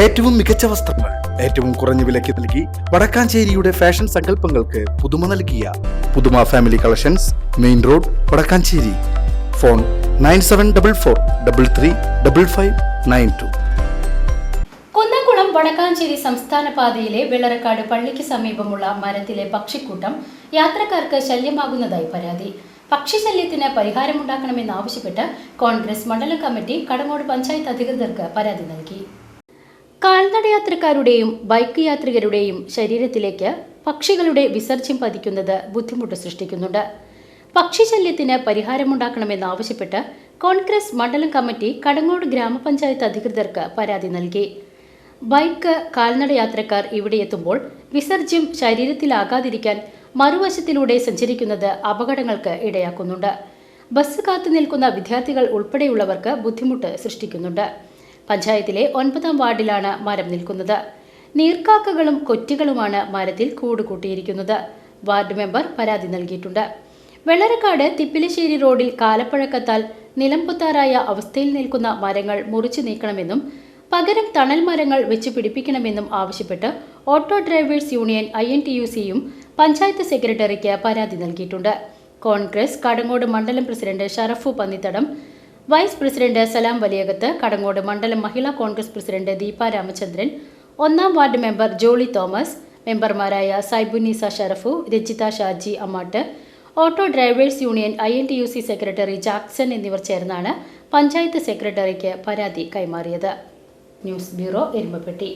ഏറ്റവും മികച്ച വസ്ത്രങ്ങൾ ഏറ്റവും കുറഞ്ഞ വിലയ്ക്ക് നൽകി വടക്കാഞ്ചേരിയുടെ ഫാഷൻ സങ്കല്പങ്ങൾക്ക് പുതുമ നൽകിയ പുതുമ family collections main road Vadakkanchery. Phone nine seven double four double three double five nine two. Kunnamkulam Vadakkanchery സംസ്ഥാന പാതയിലെ വെള്ളറക്കാട് പള്ളിക്ക് സമീപമുള്ള മരത്തിലെ പക്ഷിക്കൂട്ടം യാത്രക്കാർക്ക് ശല്യമാകുന്നതായി പരാതി. പക്ഷിശല്യത്തിന് പരിഹാരമുണ്ടാക്കണമെന്നാവശ്യപ്പെട്ട് കോൺഗ്രസ് മണ്ഡലം കമ്മിറ്റി കടങ്ങോട് പഞ്ചായത്ത് അധികൃതർക്ക് പരാതി നൽകി. കാൽനടയാത്രക്കാരുടെയും ബൈക്ക് യാത്രികരുടെയും ശരീരത്തിലേക്ക് പക്ഷികളുടെ വിസർജ്യം പതിക്കുന്നത് ബുദ്ധിമുട്ട് സൃഷ്ടിക്കുന്നുണ്ട്. പക്ഷിശല്യത്തിന് പരിഹാരമുണ്ടാക്കണമെന്നാവശ്യപ്പെട്ട് കോൺഗ്രസ് മണ്ഡലം കമ്മിറ്റി കടങ്ങോട് ഗ്രാമപഞ്ചായത്ത് അധികൃതർക്ക് പരാതി നൽകി. ബൈക്ക് കാൽനടയാത്രക്കാർ ഇവിടെ എത്തുമ്പോൾ വിസർജ്യം ശരീരത്തിലാകാതിരിക്കാൻ മറുവശത്തിലൂടെ സഞ്ചരിക്കുന്നത് അപകടങ്ങൾക്ക് ഇടയാക്കുന്നുണ്ട്. ബസ് കാത്തു നിൽക്കുന്ന വിദ്യാർത്ഥികൾ ഉൾപ്പെടെയുള്ളവർക്ക് ബുദ്ധിമുട്ട് സൃഷ്ടിക്കുന്നുണ്ട്. പഞ്ചായത്തിലെ ഒൻപതാം വാർഡിലാണ് മരം നിൽക്കുന്നത്. നീർക്കാക്കകളും കൊറ്റികളുമാണ് മരത്തിൽ കൂടുകൂട്ടിയിരിക്കുന്നത്. വാർഡ് മെമ്പർ പരാതി നൽകിയിട്ടുണ്ട്. വെള്ളരക്കാട് തിപ്പിലശ്ശേരി റോഡിൽ കാലപ്പഴക്കത്താൽ നിലംപൊത്താറായ അവസ്ഥയിൽ നിൽക്കുന്ന മരങ്ങൾ മുറിച്ചു നീക്കണമെന്നും പകരം തണൽ മരങ്ങൾ വെച്ച് പിടിപ്പിക്കണമെന്നും ആവശ്യപ്പെട്ട് auto drivers union I N T U സിയും പഞ്ചായത്ത് സെക്രട്ടറിക്ക് പരാതി നൽകിയിട്ടുണ്ട്. കോൺഗ്രസ് കടങ്ങോട് മണ്ഡലം president Sharafu Pannithadam vice president Salam Valiyakath Kadangode മണ്ഡലം മഹിളാ കോൺഗ്രസ് പ്രസിഡന്റ് ദീപ രാമചന്ദ്രൻ ഒന്നാം വാർഡ് മെമ്പർ ജോളി തോമസ് മെമ്പർമാരായ Saibunisa Sharafu Rajitha Shaji Ammatt auto drivers union I N T U C secretary Jackson എന്നിവർ ചേർന്നാണ് പഞ്ചായത്ത് സെക്രട്ടറിക്ക് പരാതി കൈമാറിയത്. News bureau Erumapetty.